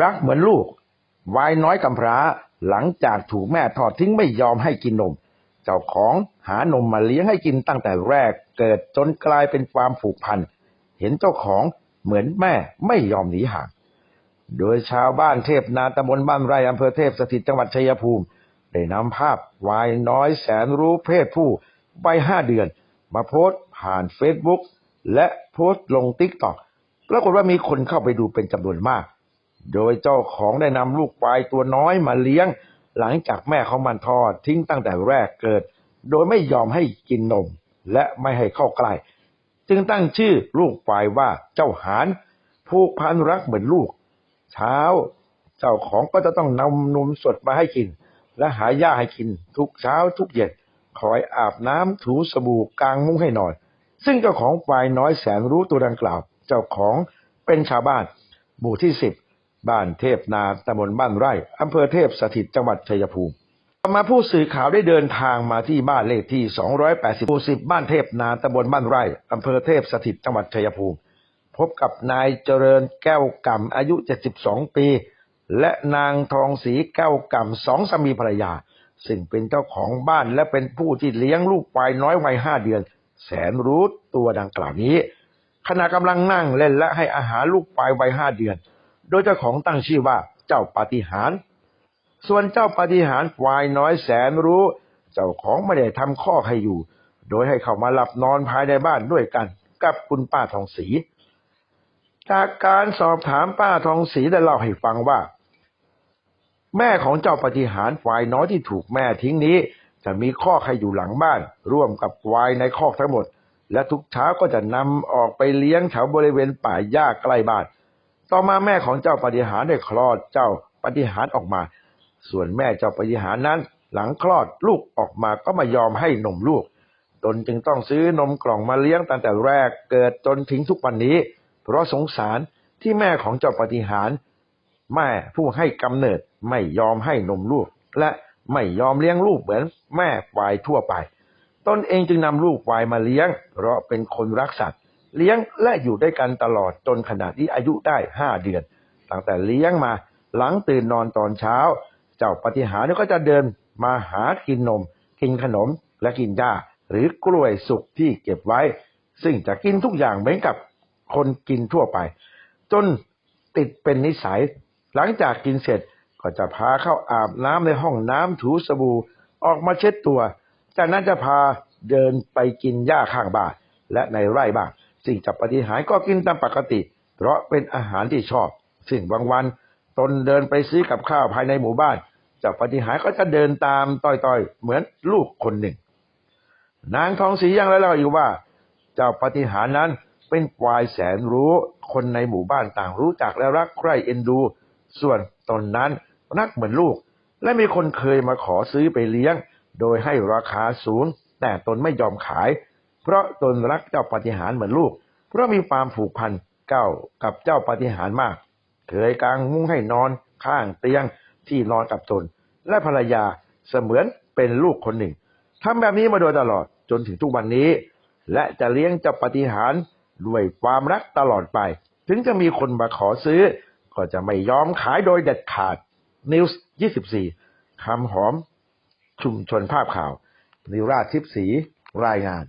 รักเหมือนลูก วายน้อยกำพร้าหลังจากถูกแม่ทอดทิ้งไม่ยอมให้กินนม เจ้าของหานมมาเลี้ยงให้กินตั้งแต่แรกเกิดจนกลายเป็นความผูกพัน เห็นเจ้าของเหมือนแม่ไม่ยอมหนีห่าง โดยชาวบ้านเทพนาตำบลบ้านไร่อำเภอเทพสถิตจังหวัดชัยภูมิ ได้นำภาพวายน้อยแสนรู้เพศผู้วัยห้าเดือน มาโพสต์ผ่านเฟซบุ๊กและโพสต์ลงติ๊กต็อกปรากฏว่ามีคนเข้าไปดูเป็นจำนวนมาก โดยเจ้าของได้นำลูกควายตัวน้อยมาเลี้ยง หลังจากแม่เขามันทอดทิ้งตั้งแต่แรกเกิด โดยไม่ยอมให้กินนมและไม่ให้เข้าใกล้ จึงตั้งชื่อลูกควายว่าเจ้าหานผูกพันรักเหมือนลูก เช้า เจ้าของก็จะต้องนำนมสดมาให้กิน และหาหญ้าให้กิน ทุกเช้าทุกเย็นคอยอาบน้ำถูสบู่กลางมุ้งให้นอน ซึ่งเจ้าของควายน้อยแสนรู้ตัวดังกล่าว เจ้าของเป็นชาวบ้าน หมู่ที่สิบ บ้านเทพนาตำบลบ้านไร่อำเภอเทพสถิตจังหวัดชัยภูมิต่อมาผู้สื่อข่าวได้เดินทางมาที่บ้านเลขที่ 280หมู่10 บ้านเทพนาตำบลบ้านไร่อำเภอเทพสถิตจังหวัดชัยภูมิ พบกับนายเจริญแก้วก่ำอายุ 72 ปี และนางทองศรีแก้วก่ำสองสามีภรรยา ซึ่งเป็นเจ้าของบ้านและเป็นผู้ที่เลี้ยงลูกควายน้อยวัยห้าเดือน แสนรู้ตัวดังกล่าวนี้ ขณะกำลังนั่งเล่นและให้อาหารลูกควายวัยห้าเดือน โดยเจ้าของตั้งชื่อว่าเจ้าปาฏิหาร ส่วนเจ้าปาฏิหารควายน้อยแสนรู้ เจ้าของไม่ได้ทำข้อให้อยู่ โดยให้เข้ามาหลับนอนภายในบ้านด้วยกัน กับคุณป้าทองศรีจากการสอบถามป้าทองศรีได้เล่าให้ฟังว่า แม่ของเจ้าปฏิหารควายน้อยที่ถูกแม่ทิ้งนี้ จะมีคอให้อยู่หลังบ้าน ร่วมกับควายในคอกทั้งหมด และทุกเช้าก็จะนำออกไปเลี้ยงแถวบริเวณป่าหญ้าใกล้บ้าน ต่อมาแม่ของเจ้าปฏิหารได้คลอดเจ้าปฏิหารออกมา ส่วนแม่เจ้าปฏิหารนั้น หลังคลอดลูกออกมาก็มายอมให้นมลูก ตนจึงต้องซื้อนมกล่องมาเลี้ยงตั้งแต่แรกเกิดจนถึงทุกวันนี้ เพราะสงสารที่แม่ของเจ้าปฏิหาร แม่ผู้ให้กำเนิดไม่ยอมให้นมลูก และไม่ยอมเลี้ยงลูกเหมือนแม่ควายทั่วไป ตนเองจึงนำลูกควายมาเลี้ยง เพราะเป็นคนรักสัตว์ เลี้ยงและอยู่ด้วยกันตลอดจนขนาดที่อายุได้ห้าเดือน ตั้งแต่เลี้ยงมาหลังตื่นนอนตอนเช้า เจ้าปฏิหารก็จะเดินมาหากินนม กินขนมและกินหญ้า หรือกล้วยสุกที่เก็บไว้ ซึ่งจะกินทุกอย่างเหมือนกับคนกินทั่วไป จนติดเป็นนิสัย หลังจากกินเสร็จก็จะพาเข้าอาบน้ำในห้องน้ำถูสบู่ออกมาเช็ดตัว จากนั้นจะพาเดินไปกินหญ้าข้างบ้านและในไร่บ้าง สิ่งจับปฏิหารย์ก็กินตามปกติ เพราะเป็นอาหารที่ชอบ ซึ่งบางวันตนเดินไปซื้อกับข้าวภายในหมู่บ้านเจ้าปฏิหารย์ก็จะเดินตามต้อยๆ เหมือนลูกคนหนึ่ง นางทองศรียังเล่าอยู่ว่า เจ้าปฏิหารนั้นเป็นควายแสนรู้คนในหมู่บ้านต่างรู้จักและรักใคร่เอ็นดู ส่วนตนนั้นรักเหมือนลูก และมีคนเคยมาขอซื้อไปเลี้ยง โดยให้ราคาสูง แต่ตนไม่ยอมขาย เพราะตนรักเจ้าปฏิหารเหมือนลูก เพราะมีความผูกพันเก้ากับเจ้าปฏิหารมาก เคยกางมุ้งให้นอนข้างเตียงที่นอนกับตน และภรรยาเสมือนเป็นลูกคนหนึ่งทำแบบนี้มาโดยตลอดจนถึงทุกวันนี้ และจะเลี้ยงเจ้าปฏิหารด้วยความรักตลอดไป ถึงจะมีคนมาขอซื้อ ก็จะไม่ยอมขายโดยเด็ดขาดนิวส์24คำหอมชุมชนภาพข่าว นิราชทิพย์ศรีรายงาน